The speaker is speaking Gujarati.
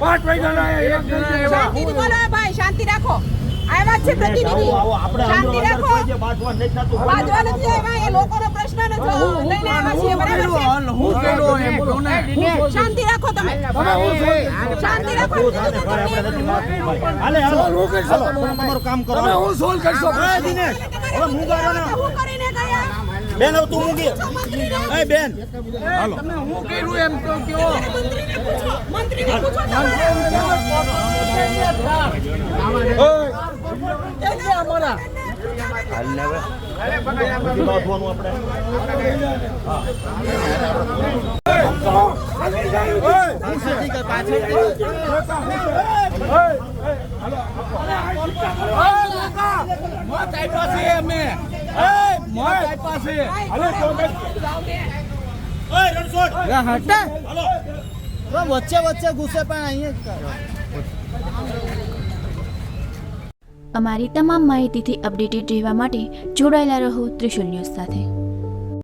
પાંચ ભાઈ શાંતિ રાખો આવ્યા છે પ્રતિનિધિ શાંતિ રાખો બાજવા નથી આવ્યા એ લોકોનો પ્રશ્ન નથી લઈને આવ્યા છીએ બરાબર છે શાંતિ રાખો તમે શાંતિ રાખો તમારું કામ કરો હું સોલ્વ કરશો. હવે મુંગારો હું કરીને ગયા બેન હવે તું મૂકી. એ બેન. તમે હું કર્યું એમ તો કયો? મંત્રીને પૂછો તમે. અમારા? આપણે વચ્ચે વચ્ચે ગુસ્સે પણ અહીંયા અમારી તમામ માહિતીથી અપડેટેડ રહેવા માટે જોડાયેલા રહો ત્રિશુલ ન્યૂઝ સાથે.